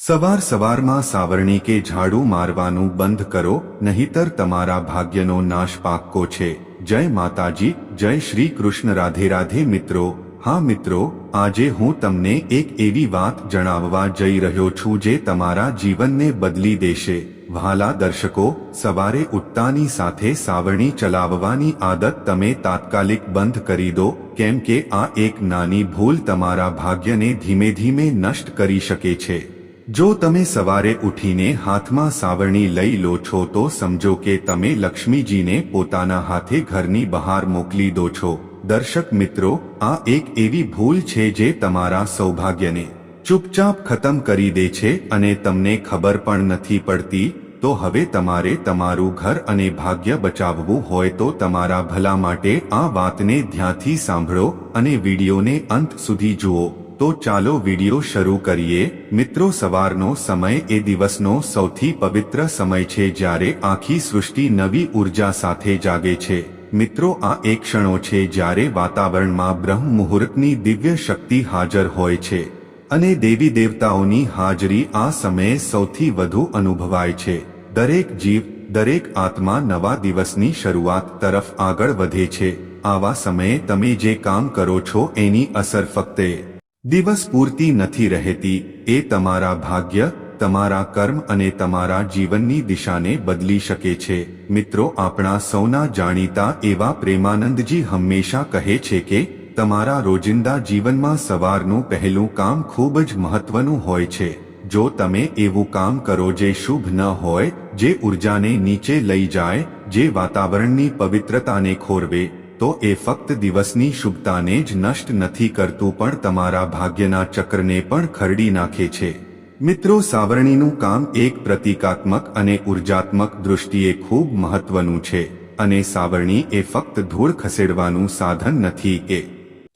સવાર સવારમાં સાવરણી કે ઝાડુ મારવાનું બંધ કરો, નહીતર તમારા ભાગ્યનો નાશ પાક્કો છે. જય માતાજી, જય શ્રી કૃષ્ણ. રાધે રાધે મિત્રો. હા મિત્રો, આજે હું તમને એક એવી વાત જણાવવા જઈ રહ્યો છું જે તમારા જીવનને બદલી દેશે. વહાલા દર્શકો, સવારે ઉઠતાની સાથે સાવરણી ચલાવવાની આદત તમે તાત્કાલિક બંધ કરી દો, કેમ કે આ એક નાની ભૂલ તમારા ભાગ્યને ધીમે ધીમે નષ્ટ કરી શકે છે. જો તમે સવારે ઉઠીને હાથમાં સાવરણી લઈ લો છો તો સમજો કે તમે લક્ષ્મીજીને પોતાના હાથે ઘરની બહાર મોકલી દો છો. દર્શક મિત્રો, આ એક એવી ભૂલ છે જે તમારા સૌભાગ્યને ચૂપચાપ ખતમ કરી દે છે અને તમને ખબર પણ નથી પડતી, તો હવે તમારે તમારું ઘર અને ભાગ્ય બચાવવું હોય તો તમારા ભલા માટે આ વાતને ધ્યાનથી સાંભળો અને વિડીયોને અંત સુધી જુઓ. તો ચાલો વીડિયો શરૂ કરીએ. મિત્રો, સવારનો સમય એ દિવસનો સૌથી પવિત્ર સમય છે જ્યારે આખી સૃષ્ટિ નવી ઊર્જા સાથે જાગે છે. મિત્રો, આ એ ક્ષણો છે જ્યારે વાતાવરણમાં બ્રહ્મ મુહૂર્તની દિવ્ય શક્તિ હાજર હોય છે અને દેવી દેવતાઓની હાજરી આ સમયે સૌથી વધુ અનુભવાય છે. દરેક જીવ, દરેક આત્મા નવા દિવસની શરૂઆત તરફ આગળ વધે છે. આવા સમયે તમે જે કામ કરો છો એની અસર ફક્ત દિવસ પૂરતી નથી રહેતી, એ તમારા ભાગ્ય, તમારા કર્મ અને તમારા જીવનની દિશાને બદલી શકે છે. મિત્રો, આપણા સૌના જાણીતા એવા પ્રેમાનંદજી હંમેશા કહે છે કે, તમારા રોજિંદા જીવનમાં સવારનું પહેલું કામ ખૂબ જ મહત્વનું હોય છે. જો તમે એવું કામ કરો જે શુભ ન હોય, જે ઉર્જાને નીચે લઈ જાય, જે વાતાવરણની પવિત્રતાને ખોરવે તો એ ફક્ત દિવસની શુભતાને જ નષ્ટ નથી કરતું, પણ તમારા ભાગ્યના ચક્રને પણ ખરડી નાખે છે. મિત્રો, સાવરણીનું કામ એક પ્રતિકાત્મક અને ઉર્જાત્મક દૃષ્ટિએ ખૂબ મહત્વનું છે, અને સાવરણી એ ફક્ત ધૂળ ખસેડવાનું સાધન નથી, એ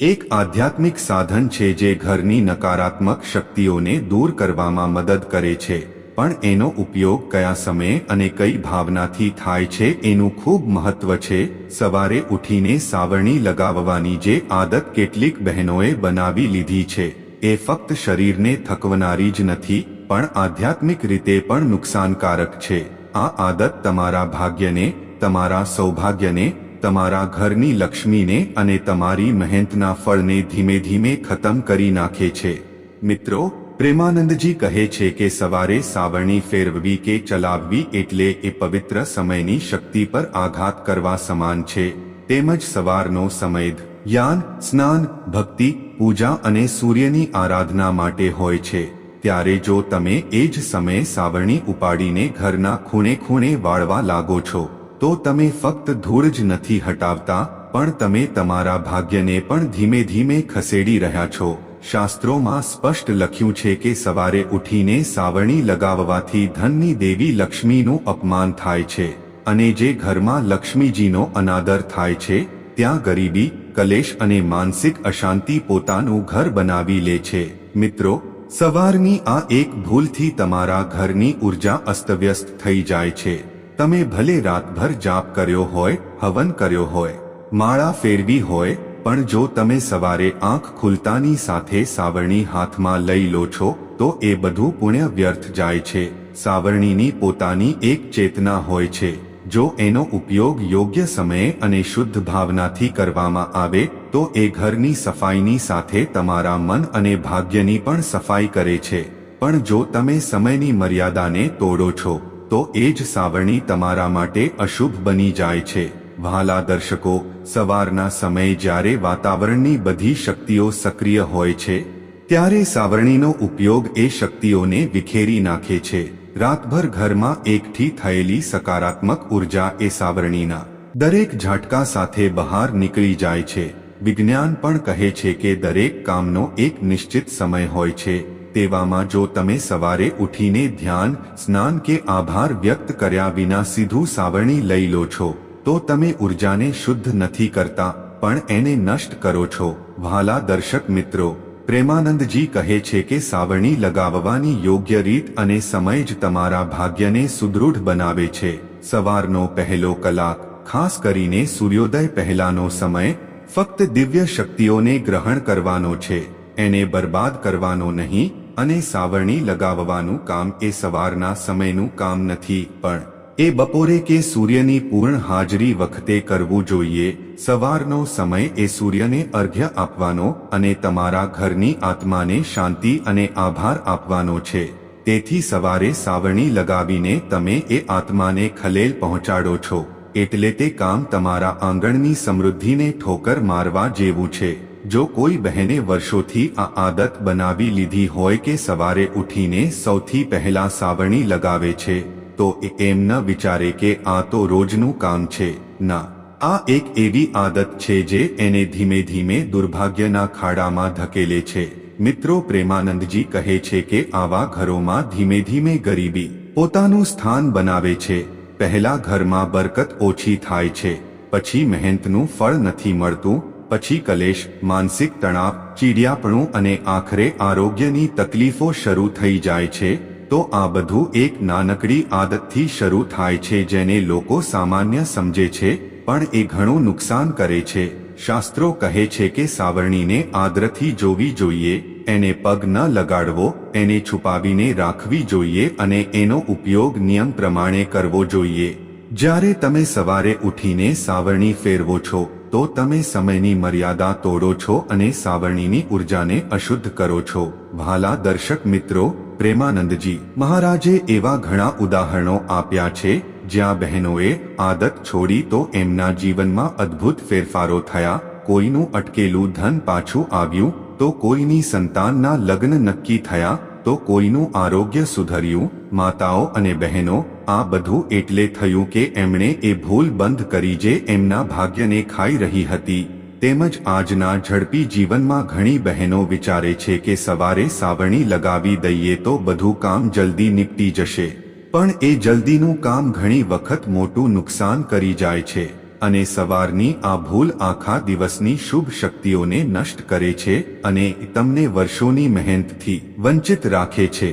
એક આધ્યાત્મિક સાધન છે જે ઘરની નકારાત્મક શક્તિઓને દૂર કરવામાં મદદ કરે છે. પણ એનો ઉપયોગ કયા સમયે અને કઈ ભાવનાથી થાય છે એનું ખૂબ મહત્વ છે. સવારે ઉઠીને સાવરણી લગાવવાની જે આદત કેટલીક બહેનોએ બનાવી લીધી છે, એ ફક્ત શરીરને થકવનારી જ નથી, પણ આધ્યાત્મિક રીતે પણ નુકસાનકારક છે. આ આદત તમારા ભાગ્યને, તમારા સૌભાગ્યને, તમારા ઘરની લક્ષ્મીને અને તમારી મહેનતના ફળને ધીમે ધીમે ખતમ કરી નાખે છે. મિત્રો પ્રેમાનંદજી કહે છે કે સવારે સાવરણી ફેરવવી કે ચલાવવી એટલે એ પવિત્ર સમયની શક્તિ પર આઘાત કરવા સમાન છે. તેમજ સવારનો સમય યાન, સ્નાન, ભક્તિ, પૂજા અને સૂર્યની આરાધના માટે હોય છે. ત્યારે જો તમે એ જ સમયે સાવરણી ઉપાડીને ઘરના ખૂણે ખૂણે વાળવા લાગો છો, તો તમે ફક્ત ધૂળ જ નથી હટાવતા, પણ તમે તમારા ભાગ્યને પણ ધીમે ધીમે ખસેડી રહ્યા છો. શાસ્ત્રોમાં સ્પષ્ટ લખ્યું છે કે સવારે ઉઠીને સાવરણી લગાવવાથી ધનની દેવી લક્ષ્મીનું અપમાન થાય છે અને જે ઘરમાં લક્ષ્મીજીનો અનાદર થાય છે, ત્યાં ગરીબી, કલેશ અને માનસિક અશાંતિ પોતાનું ઘર બનાવી લે છે. મિત્રો, સવારની આ એક ભૂલથી તમારા ઘરની ઊર્જા અસ્તવ્યસ્ત થઈ જાય છે. તમે ભલે રાતભર જાપ કર્યો હોય, હવન કર્યો હોય, માળા ફેરવી હોય પણ જો તમે સવારે આંખ ખુલતાની સાથે સાવરણી હાથમાં લઈ લો છો, તો એ બધું પુણ્ય વ્યર્થ જાય છે. સાવરણીની પોતાની એક ચેતના હોય છે. જો એનો ઉપયોગ યોગ્ય સમયે અને શુદ્ધ ભાવનાથી કરવામાં આવે, તો એ ઘરની સફાઈની સાથે તમારા મન અને ભાગ્યની પણ સફાઈ કરે છે. પણ જો તમે સમયની મર્યાદાને તોડો છો, તો એ જ સાવરણી તમારા માટે અશુભ બની જાય છે. વહાલા દર્શકો, સવારના સમયે જ્યારે વાતાવરણની બધી શક્તિઓ સક્રિય હોય છે, ત્યારે સાવરણીનો ઉપયોગ એ શક્તિઓને વિખેરી નાખે છે. રાતભર ઘરમાં એકઠી થયેલી સકારાત્મક ઊર્જા એ સાવરણીના દરેક ઝાટકા સાથે બહાર નીકળી જાય છે. વિજ્ઞાન પણ કહે છે કે દરેક કામનો એક નિશ્ચિત સમય હોય છે. તેવામાં જો તમે સવારે ઉઠીને ધ્યાન, સ્નાન કે આભાર વ્યક્ત કર્યા વિના સીધું સાવરણી લઈ લો છો. તો તમે ઉર્જાને શુદ્ધ નથી કરતા, પણ એને નષ્ટ કરો છો. વહાલા દર્શક મિત્રો, પ્રેમાનંદજી કહે છે કે સાવરણી લગાવવાની યોગ્ય રીત અને સમય જ તમારા ભાગ્યને સુદૃઢ બનાવે છે. સવારનો પહેલો કલાક, ખાસ કરીને સૂર્યોદય પહેલાનો સમય, ફક્ત દિવ્ય શક્તિઓને ગ્રહણ કરવાનો છે. એને બરબાદ કરવાનો નહીં અને સાવરણી લગાવવાનું કામ એ સવારના સમયનું કામ નથી, પણ એ બપોરે કે સૂર્યની પૂર્ણ હાજરી વખતે કરવું જોઈએ, સવારનો સમય એ સૂર્યને અર્ઘ્ય આપવાનો અને તમારા ઘરની આત્માને શાંતિ અને આભાર આપવાનો છે. તેથી સવારે સાવરણી લગાવીને તમે એ આત્માને ખલેલ પહોંચાડો છો, એટલે તે કામ તમારા આંગણની સમૃદ્ધિને ઠોકર મારવા જેવું છે. જો કોઈ બહેને વર્ષોથી આ આદત બનાવી લીધી હોય કે સવારે ઉઠીને સૌથી પહેલા સાવરણી લગાવે છે તો એમ ન વિચારે કે આ તો રોજનું કામ છે. ના, આ એક એવી આદત છે જે એને ધીમે ધીમે દુર્ભાગ્યના ખાડામાં ધકેલે છે. મિત્રો, પ્રેમાનંદજી કહે છે કે આવા ઘરોમાં ધીમે ધીમે ગરીબી પોતાનું સ્થાન બનાવે છે. પહેલા ઘરમાં બરકત ઓછી થાય છે. પછી મહેનતનું ફળ નથી મળતું, પછી કલેશ, માનસિક તણાવ, ચીડિયાપણું અને આખરે આરોગ્યની તકલીફો શરૂ થઈ જાય છે. તો આ બધું એક નાનકડી આદતથી શરૂ થાય છે જેને લોકો સામાન્ય સમજે છે, પણ એ ઘણું નુકસાન કરે છે. શાસ્ત્રો કહે છે કે સાવરણીને આદરથી જોવી જોઈએ, એને પગ ન લગાડવો, એને છુપાવીને રાખવી જોઈએ અને એનો ઉપયોગ નિયમ પ્રમાણે કરવો જોઈએ. જ્યારે તમે સવારે ઉઠીને સાવરણી ફેરવો છો, તો તમે સમયની મર્યાદા તોડો છો અને સાવરણીની ઉર્જાને અશુદ્ધ કરો છો. ભાલા દર્શક મિત્રો પ્રેમાનંદજી મહારાજે એવા ઘણા ઉદાહરણો આપ્યા છે, જ્યાં બહેનોએ આદત છોડી તો એમના જીવનમાં અદ્ભુત ફેરફારો થયા, કોઈનું અટકેલું ધન પાછું આવ્યું, તો કોઈની સંતાનના લગ્ન નક્કી થયા, તો કોઈનું આરોગ્ય સુધર્યું, માતાઓ અને બહેનો, આ બધું એટલે થયું કે એમણે એ ભૂલ બંધ કરી જે એમના ભાગ્યને ખાઈ રહી હતી. તેમજ આજના ઝડપી જીવનમાં ઘણી બહેનો વિચારે છે કે સવારે સાવરણી લગાવી દઈએ તો બધું કામ જલ્દી નીપટી જશે. પણ એ જલ્દીનું કામ ઘણી વખત મોટું નુકસાન કરી જાય છે અને સવારની આ ભૂલ આખા દિવસની શુભ શક્તિઓને નષ્ટ કરે છે અને તમને વર્ષોની મહેનતથી વંચિત રાખે છે.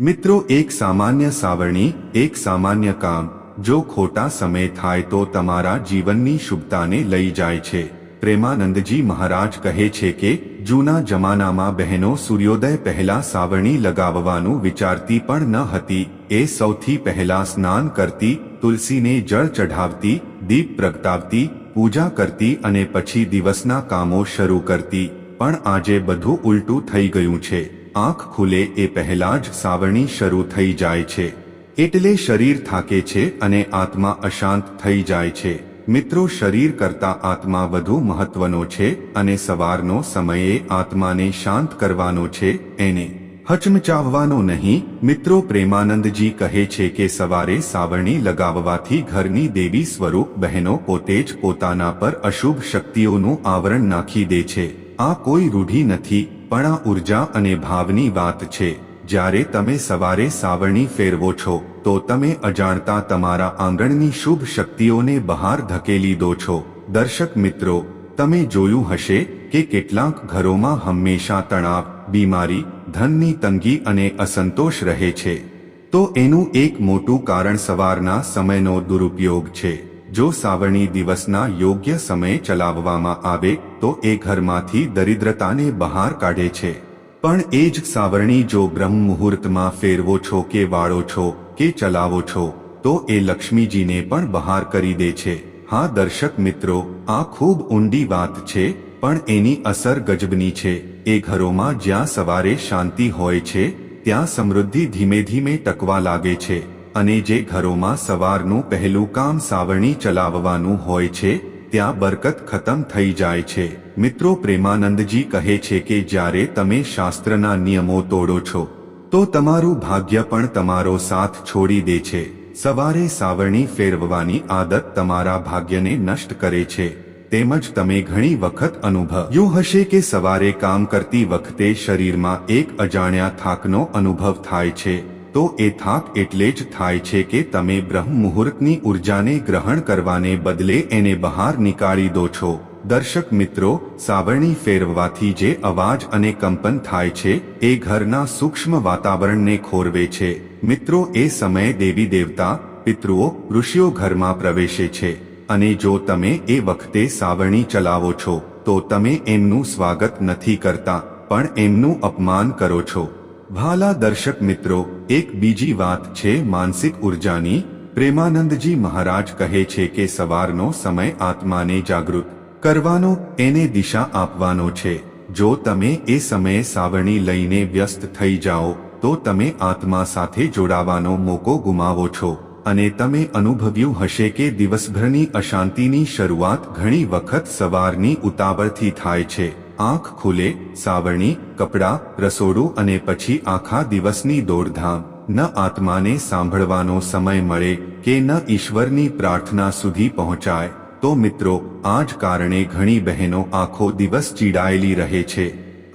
મિત્રો, એક સામાન્ય સાવરણી, એક સામાન્ય કામ, જો ખોટા સમય થાય તો તમારા જીવનની શુભતાને લઈ જાય છે. પ્રેમાનંદજી મહારાજ કહે છે કે, જૂના જમાનામાં બહેનો સૂર્યોદય પહેલા સાવરણી લગાવવાનું વિચારતી પણ ન હતી. એ સૌથી પહેલા સ્નાન કરતી, તુલસીને જળ ચઢાવતી, દીપ પ્રગટાવતી, પૂજા કરતી અને પછી દિવસના કામો શરૂ કરતી. પણ આજે બધું ઉલટું થઈ ગયું છે. આંખ ખુલે એ પહેલા જ સાવરણી શરૂ થઈ જાય છે. એટલે શરીર થાકે છે અને આત્મા અશાંત થઈ જાય છે. મિત્રો શરીર કરતા આત્મા વધુ મહત્વનો છે અને સવારનો સમયે આત્માને શાંત કરવાનો છે એને હચમચાવવાનો નહીં. મિત્રો પ્રેમાનંદજી કહે છે કે સવારે સાવરણી લગાવવાથી ઘરની દેવી સ્વરૂપ બહેનો પોતે જ પોતાના પર અશુભ શક્તિઓનું આવરણ નાખી દે છે. આ કોઈ રૂઢી નથી, પણ આ ઊર્જા અને ભાવની વાત છે. જ્યારે તમે સવારે સાવરણી ફેરવો છો, તો તમે અજાણતા તમારા આંગણની શુભ શક્તિઓને બહાર ધકેલી દો છો. દર્શક મિત્રો, તમે જોયું હશે કે કેટલાક ઘરોમાં હંમેશા તણાવ, બીમારી, ધનની તંગી અને અસંતોષ રહે છે. તો એનું એક મોટું કારણ સવારના સમયનો દુરુપયોગ છે. જો સાવરણી દિવસના યોગ્ય સમયે ચલાવવામાં આવે, તો એ ઘરમાંથી દરિદ્રતાને બહાર કાઢે છે. પણ એ જ સાવરણી જો બ્રહ્મ મુહૂર્તમાં ફેરવો છો કે વાળો છો, કે ચલાવો છો, તો એ લક્ષ્મીજીને પણ બહાર કરી દે છે. હા, દર્શક મિત્રો, આ ખૂબ ઊંડી વાત છે, પણ એની અસર ગજબની છે. એ ઘરોમાં જ્યાં સવારે શાંતિ હોય છે, ત્યાં સમૃદ્ધિ ધીમે ધીમે ટકવા લાગે છે. અને જે ઘરોમાં સવારનું પહેલું કામ સાવરણી ચલાવવાનું હોય છે ત્યાં બરકત ખતમ થઈ જાય છે. મિત્રો પ્રેમાનંદજી કહે છે કે જ્યારે તમે શાસ્ત્રના નિયમો તોડો છો, તો તમારું ભાગ્ય પણ તમારો સાથ છોડી દે છે. સવારે સાવરણી ફેરવવાની આદત તમારા ભાગ્યને નષ્ટ કરે છે. તેમજ તમે ઘણી વખત અનુભવ્યું હશે કે સવારે કામ કરતી વખતે શરીરમાં એક અજાણ્યા થાકનો અનુભવ થાય છે. તો એ થાક એટલે જ થાય છે કે તમે બ્રહ્મ મુહૂર્તની ઉર્જાને ગ્રહણ કરવાને બદલે એને બહાર નીકાળી દો છો. દર્શક મિત્રો, સાવરણી ફેરવવાથી જે અવાજ અને કંપન થાય છે, એ ઘરના સૂક્ષ્મ વાતાવરણને ખોરવે છે. મિત્રો, એ સમયે દેવી દેવતા, પિતૃઓ, ઋષિઓ ઘરમાં પ્રવેશે છે. અને જો તમે એ વખતે સાવરણી ચલાવો છો, તો તમે એમનું સ્વાગત નથી કરતા, પણ એમનું અપમાન કરો છો. ભાલા દર્શક મિત્રો એક બીજી વાત છે માનસિક ઉર્જાની પ્રેમાનંદજી મહારાજ કહે છે કે સવારનો સમય આત્માને જાગૃત કરવાનો એને દિશા આપવાનો છે જો તમે એ સમયે સાવરણી લઈને વ્યસ્ત થઈ જાઓ તો તમે આત્મા સાથે જોડાવાનો મોકો ગુમાવો છો અને તમે અનુભવ્યું હશે કે દિવસભરની અશાંતિની શરૂઆત ઘણી વખત સવારની ઉતાવળથી થાય છે આંખ ખુલે, સાવરણી, કપડાં, રસોડું અને પછી આખા દિવસની દોડધામ. ન આત્માને સાંભળવાનો સમય મળે કે ન ઈશ્વરની પ્રાર્થના સુધી પહોંચાય. તો મિત્રો, આ જ કારણે ઘણી બહેનો આખો દિવસ ચીડાયેલી રહે છે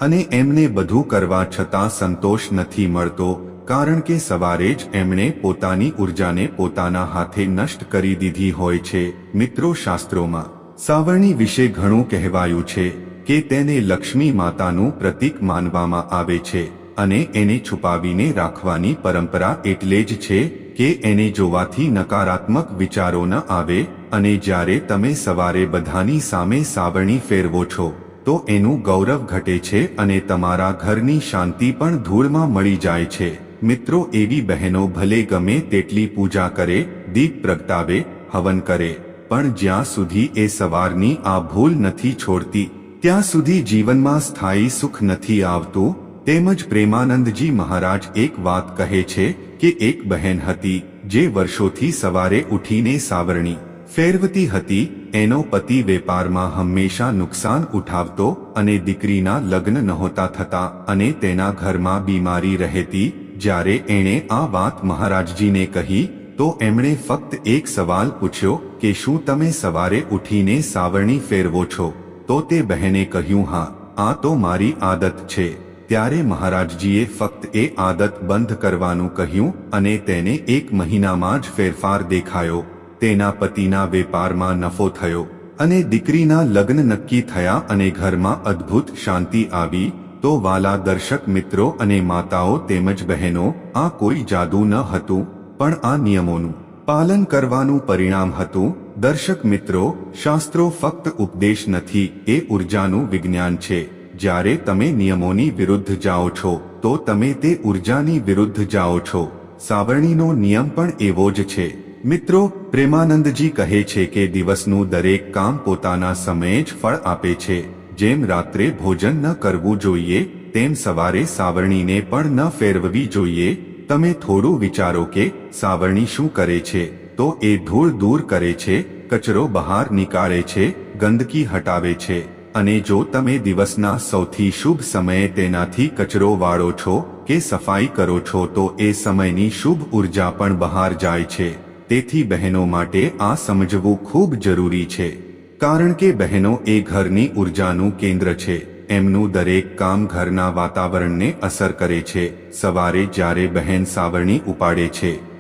અને એમને બધું કરવા છતાં સંતોષ નથી મળતો, કારણ કે સવારે જ એમણે પોતાની ઉર્જાને પોતાના હાથે નષ્ટ કરી દીધી હોય છે. મિત્રો શાસ્ત્રોમાં, સાવરણી વિશે ઘણું કહેવાયું છે. કે તેને લક્ષ્મી માતાનું પ્રતીક માનવામાં આવે છે અને એને છુપાવીને રાખવાની પરંપરા એટલે જ છે કે એને જોવાથી નકારાત્મક વિચારો ન આવે અને જ્યારે તમે સવારે બધાની સામે સાવરણી ફેરવો છો, તો એનું ગૌરવ ઘટે છે અને તમારા ઘરની શાંતિ પણ ધૂળમાં મળી જાય છે. મિત્રો, એવી બહેનો ભલે ગમે તેટલી પૂજા કરે, દીપ પ્રગટાવે, હવન કરે, પણ જ્યાં સુધી એ સવારની આ ભૂલ નથી છોડતી ત્યાં સુધી જીવનમાં સ્થાયી સુખ નથી આવતું, તેમજ પ્રેમાનંદજી મહારાજ એક વાત કહે છે કે એક બહેન હતી, જે વર્ષોથી સવારે ઉઠીને સાવરણી ફેરવતી હતી, એનો પતિ વેપારમાં હંમેશા નુકસાન ઉઠાવતો અને દીકરીના લગ્ન નહોતા થતા અને તેના ઘરમાં બીમારી રહેતી, જ્યારે એણે આ વાત મહારાજજીને કહી, તો એમણે ફક્ત એક સવાલ પૂછ્યો કે શું તમે સવારે ઉઠીને સાવરણી ફેરવો છો? તો તે બહેને કહ્યું, હા, આ તો મારી આદત છે. ત્યારે મહારાજજીએ ફક્ત એ આદત બંધ કરવાનું કહ્યું અને તેને એક મહિનામાં જ ફેરફાર દેખાયો. તેના પતિના વેપારમાં નફો થયો અને દીકરીના લગ્ન નક્કી થયા અને ઘરમાં અદ્ભુત શાંતિ આવી. તો વાલા દર્શક મિત્રો અને માતાઓ તેમજ બહેનો, આ કોઈ જાદુ ન હતું, પણ આ નિયમોનું પાલન કરવાનું પરિણામ હતું. દર્શક મિત્રો, શાસ્ત્રો ફક્ત ઉપદેશ નથી, એ ઉર્જાનું વિજ્ઞાન છે. જ્યારે તમે નિયમોની વિરુદ્ધ જાઓ છો, તો તમે તે ઉર્જાની વિરુદ્ધ જાઓ છો. સાવરણીનો નિયમ પણ એવો જ છે. મિત્રો, પ્રેમાનંદજી કહે છે કે દિવસનું દરેક કામ પોતાના સમયે જ ફળ આપે છે. જેમ રાત્રે ભોજન ન કરવું જોઈએ, તેમ સવારે સાવરણીને પણ ન ફેરવવી જોઈએ. તમે થોડું વિચારો કે સાવરણી શું કરે છે. તો એ ધૂળ દૂર કરે છે, કચરો બહાર નીકાળે છે, ગંદકી હટાવે છે. અને જો તમે દિવસના સૌથી શુભ સમયે તેનાથી કચરો વાળો છો કે સફાઈ કરો છો તો એ સમયની શુભ ઊર્જા પણ બહાર જાય છે. તેથી બહેનો માટે આ સમજવું ખૂબ જરૂરી છે. કારણ કે બહેનો એ ઘરની ઉર્જાનું કેન્દ્ર છે. એમનું દરેક કામ ઘરના વાતાવરણને અસર કરે છે. સવારે જ્યારે બહેન સાવરણી ઉપાડે છે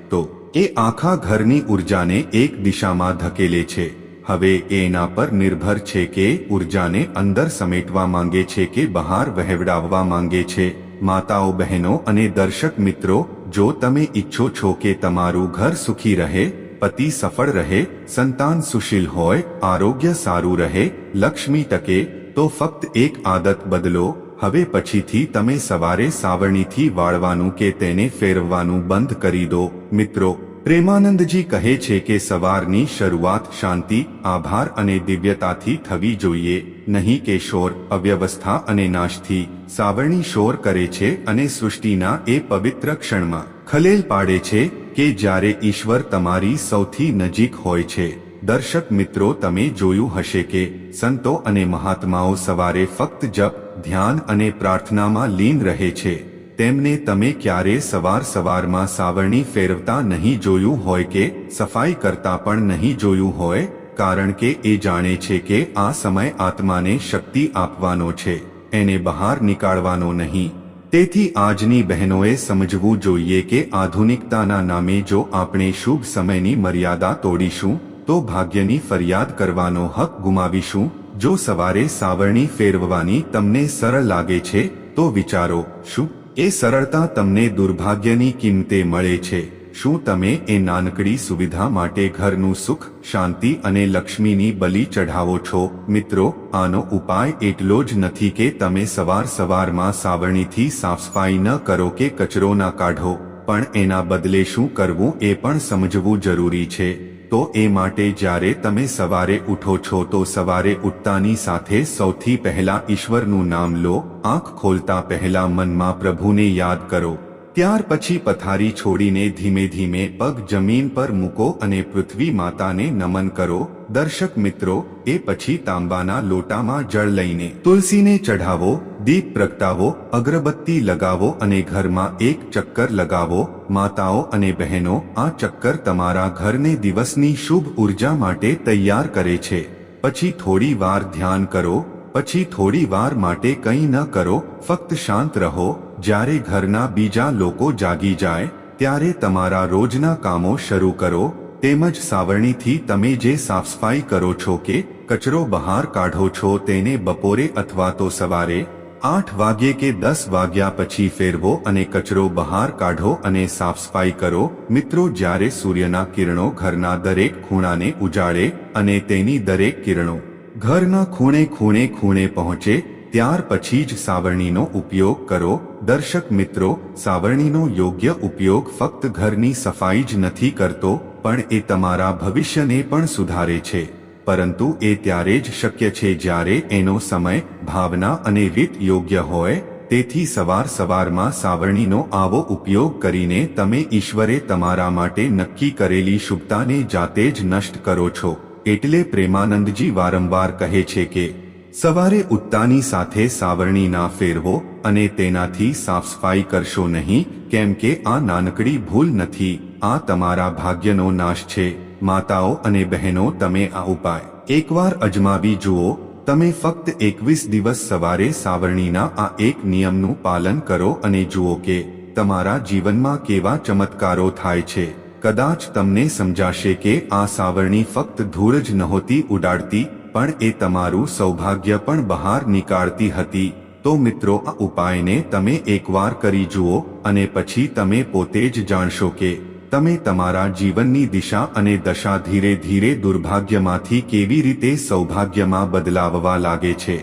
એ આખા ઘરની ઉર્જાને એક દિશામાં ધકેલે છે. હવે એના પર નિર્ભર છે કે ઉર્જાને અંદર સમેટવા માંગે છે કે બહાર વહેવડાવવા માંગે છે. માતાઓ, બહેનો અને દર્શક મિત્રો, જો તમે ઈચ્છો છો કે તમારું ઘર સુખી રહે, પતિ સફળ રહે, સંતાન સુશીલ હોય, આરોગ્ય સારું રહે, લક્ષ્મી ટકે, તો ફક્ત એક આદત બદલો. હવે પછીથી તમે સવારે સાવરણીથી વાળવાનું કે તેને ફેરવવાનું બંધ કરી દો. મિત્રો પ્રેમાનંદજી કહે છે કે સવારની શરૂઆત શાંતિ, આભાર અને દિવ્યતાથી થવી જોઈએ, નહીં કે શોર, અવ્યવસ્થા અને નાશથી. સાવરણી શોર કરે છે અને સૃષ્ટિના એ પવિત્ર ક્ષણમાં ખલેલ પાડે છે કે જ્યારે ઈશ્વર તમારી સૌથી નજીક હોય છે. દર્શક મિત્રો, તમે જોયું હશે કે સંતો અને મહાત્માઓ સવારે ફક્ત જપ, ધ્યાન અને પ્રાર્થનામાં લીન રહે છે. તેમને તમે ક્યારે સવાર સવારમાં સાવરણી ફેરવતા નહીં જોયું હોય કે સફાઈ કરતા પણ નહીં જોયું હોય, કારણ કે એ જાણે છે કે આ સમય આત્માને શક્તિ આપવાનો છે, એને બહાર નીકાળવાનો નહીં. તેથી આજની બહેનોએ સમજવું જોઈએ કે આધુનિકતાના નામે જો આપણે શુભ સમયની મર્યાદા તોડીશું, તો ભાગ્યની ફરિયાદ કરવાનો હક ગુમાવીશું. જો સવારે સાવરણી ફેરવવાની તમને સરળ લાગે છે, તો વિચારો, શું એ સરળતા તમને દુર્ભાગ્યની કિંમતે મળે છે. શું તમે એ નાનકડી સુવિધા માટે ઘરનું સુખ, શાંતિ અને લક્ષ્મીની બલિ ચઢાવો છો? મિત્રો, આનો ઉપાય એટલો જ નથી કે તમે સવાર સવારમાં સાવરણીથી સાફસફાઈ ન કરો કે કચરો ના કાઢો. પણ એના બદલે શું કરવું એ પણ સમજવું જરૂરી છે. તો એ માટે જ્યારે તમે સવારે ઉઠો છો તો સવારે ઉઠતાની સાથે સૌથી પહેલા ઈશ્વરનું નામ લો, આંખ ખોલતા પહેલા મનમાં પ્રભુને યાદ કરો. ત્યાર પછી પથારી છોડીને ધીમે ધીમે પગ જમીન પર મૂકો અને પૃથ્વી માતાને નમન કરો. દર્શક મિત્રો, એ પછી તાંબાના લોટામાં જળ લઈને તુલસીને ચઢાવો, દીપ પ્રગટાવો, અગરબત્તી લગાવો અને ઘરમાં એક ચક્કર લગાવો. માતાઓ અને બહેનો, આ ચક્કર તમારા ઘરને દિવસની શુભ ઊર્જા માટે તૈયાર કરે છે. પછી થોડી વાર ધ્યાન કરો, પછી થોડી વાર માટે કંઈ ન કરો, ફક્ત શાંત રહો. જ્યારે ઘરના બીજા લોકો જાગી જાય, ત્યારે તમારા રોજના કામો શરૂ કરો, તેમજ સાવરણીથી તમે જે સાફસફાઈ કરો છો કે કચરો બહાર કાઢો છો તેને બપોરે અથવા તો સવારે આઠ વાગ્યે કે દસ વાગ્યા પછી ફેરવો અને કચરો બહાર કાઢો અને સાફસફાઈ કરો. મિત્રો, જ્યારે સૂર્યના કિરણો ઘરના દરેક ખૂણાને ઉજાડે અને તેની દરેક કિરણો ઘરના ખૂણે ખૂણે ખૂણે પહોંચે, ત્યાર પછી જ સાવરણીનો ઉપયોગ કરો. દર્શક મિત્રો, સાવરણીનો યોગ્ય ઉપયોગ ફક્ત ઘરની સફાઈ જ નથી કરતો, પણ એ તમારા ભવિષ્યને પણ સુધારે છે. પરંતુ એ ત્યારે જ શક્ય છે જ્યારે એનો સમય, ભાવના અને રીત યોગ્ય હોય, તેથી સવાર સવારમાં સાવરણીનો આવો ઉપયોગ કરીને તમે ઈશ્વરે તમારા માટે નક્કી કરેલી શુભતાને જાતે જ નષ્ટ કરો છો. એટલે પ્રેમાનંદજી વારંવાર કહે છે કે સવારે ઉત્તાની સાથે સાવરણી ના ફેરવો અને તેનાથી સાફસફાઈ કરશો નહીં, કેમ કે આ નાનકડી ભૂલ નથી, આ તમારા ભાગ્યનો નાશ છે. માતાઓ અને બહેનો, તમે આ ઉપાય એકવાર અજમાવી જુઓ. તમે ફક્ત એકવીસ દિવસ સવારે સાવરણીના આ એક નિયમનું પાલન કરો અને જુઓ કે તમારા જીવનમાં કેવા ચમત્કારો થાય છે. કદાચ તમને સમજાશે કે આ સાવરણી ફક્ત ધૂળ જ નહોતી ઉડાડતી પણ એ તમારું સૌભાગ્ય પણ બહાર નીકાળતી હતી. તો મિત્રો, આ ઉપાયને તમે એકવાર કરી જુઓ અને પછી તમે પોતે જ જાણશો કે તમે તમારા જીવનની દિશા અને દશા ધીરે ધીરે દુર્ભાગ્યમાંથી કેવી રીતે સૌભાગ્યમાં બદલાવવા લાગે છે.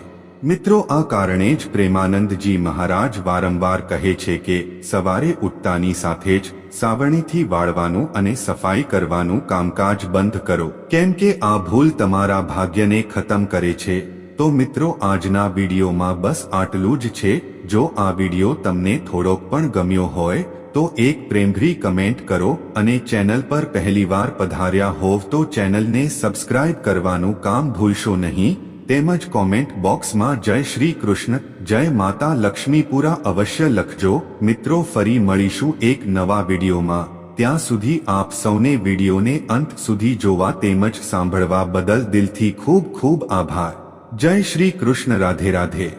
મિત્રો, આ કારણે જ પ્રેમાનંદજી મહારાજ વારંવાર કહે છે કે સવારે ઉઠતાની સાથે જ સાવરણીથી વાળવાનું અને સફાઈ કરવાનું કામકાજ બંધ કરો. કેમ કે આ ભૂલ તમારા ભાગ્યને ખતમ કરે છે, તો મિત્રો આજના વિડીયોમાં બસ આટલું જ છે. જો આ વીડિયો તમને થોડોક પણ ગમ્યો હોય, તો એક પ્રેમભરી કમેન્ટ કરો અને ચેનલ પર પહેલીવાર પધાર્યા હોવ તો ચેનલને સબસ્ક્રાઇબ કરવાનું કામ ભૂલશો નહીં. તેમજ કોમેન્ટ બોક્સમાં જય શ્રી કૃષ્ણ, જય માતા લક્ષ્મીપુરા અવશ્ય લખજો. મિત્રો, ફરી મળીશું એક નવા વિડીયોમાં. ત્યાં સુધી આપ સૌને વિડીયોને અંત સુધી જોવા તેમજ સાંભળવા બદલ દિલથી ખૂબ ખૂબ આભાર. જય શ્રી કૃષ્ણ, રાધે રાધે.